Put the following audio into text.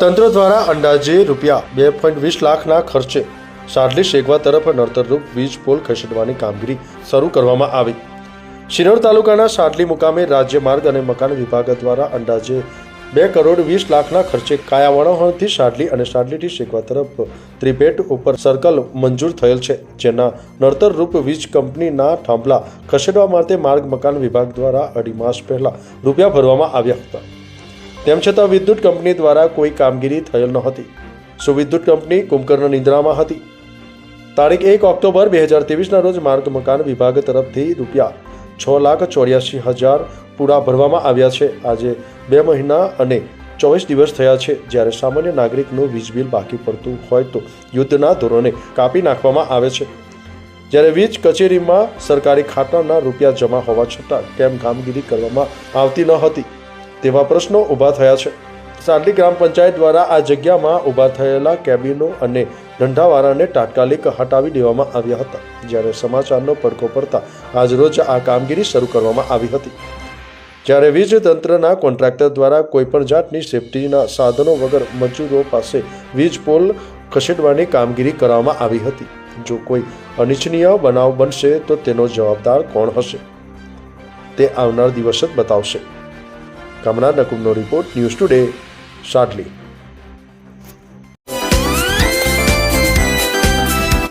તંત્ર દ્વારા અંદાજે રૂપિયા બે પોઈન્ટ વીસ લાખના ખર્ચે સાડલી શેગવા તરફ નડતરરૂપ વીજ પોલ ખસેડવાની કામગીરી શરૂ કરવામાં આવી. શિનોર તાલુકાના સાડલી મુકામે રાજ્ય માર્ગ અને મકાન વિભાગ દ્વારા અંદાજે બે કરોડ વીસ લાખના ખર્ચે કાયાવણોથી સાડલી અને સાડલીથી શેકવા તરફ ત્રિપેટ ઉપર સર્કલ મંજૂર થયેલ છે, જેના નડતરરૂપ વીજ કંપનીના થાંભલા ખસેડવા માટે માર્ગ મકાન વિભાગ દ્વારા અઢી માસ પહેલા રૂપિયા ભરવામાં આવ્યા હતા. તેમ છતાં વિદ્યુત કંપની દ્વારા કોઈ કામગીરી થયેલ નહોતી. શું વિદ્યુત કંપની કુંભકર્ણ નિંદ્રામાં હતી? તારીખ એક ઓક્ટોબર બે હજાર ત્રેવીસના રોજ માર્ગ મકાન વિભાગ તરફથી રૂપિયા છ લાખ ચોર્યાસી હજાર પૂરા ભરવામાં આવ્યા છે. આજે બે મહિના અને ચોવીસ દિવસ થયા છે. જ્યારે સામાન્ય નાગરિકનું વીજ બિલ બાકી પડતું હોય તો યુદ્ધના ધોરણે કાપી નાખવામાં આવે છે. જ્યારે વીજ કચેરીમાં સરકારી ખાતાના રૂપિયા જમા હોવા છતાં કેમ કામગીરી કરવામાં આવતી ન હતી? તેવા પ્રશ્નો ઊભા થયા છે. સાડલી ગ્રામ પંચાયત દ્વારા આ જગ્યામાં ઊભા થયેલા કેબિનો અને ધંધાવાળાને તાત્કાલિક હટાવી દેવામાં આવ્યા હતા. જ્યારે સમાચારનો પડકો પડતા આજરોજ આ કામગીરી શરૂ કરવામાં આવી હતી. જ્યારે વીજ તંત્રના કોન્ટ્રાક્ટર દ્વારા કોઈપણ જાતની સેફટીના સાધનો વગર મજૂરો પાસે વીજ પોલ ખસેડવાની કામગીરી કરવામાં આવી હતી. જો કોઈ અનિચ્છનીય બનાવ બનશે તો તેનો જવાબદાર કોણ હશે? તે આવનાર દિવસ જ બતાવશે. કમના નકુમનો રિપોર્ટ ન્યૂઝ ટુડે સાડલી